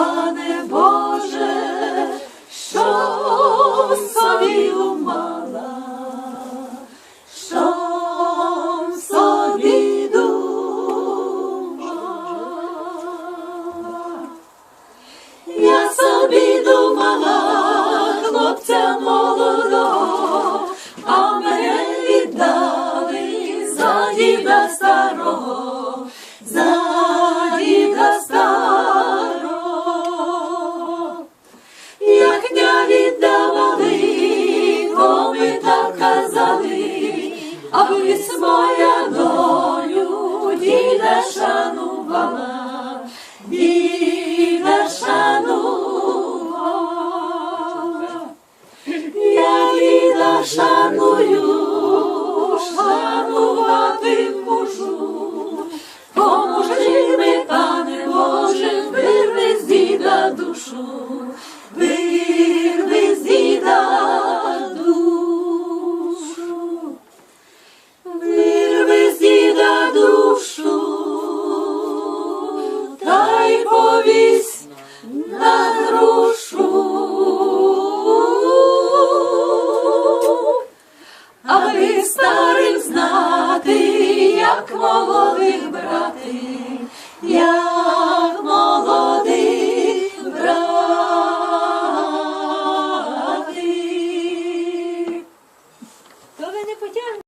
пане Боже, що собі умала, що собі думала, я собі думала, хлопця молодо, а мене віддали за діда старого. Аби моя долю діда шанувала, діда шанувала. Я діда шаную, шанувати мушу, поможи ми, пане Боже, вирви з діда душу, старим знати, як молодим.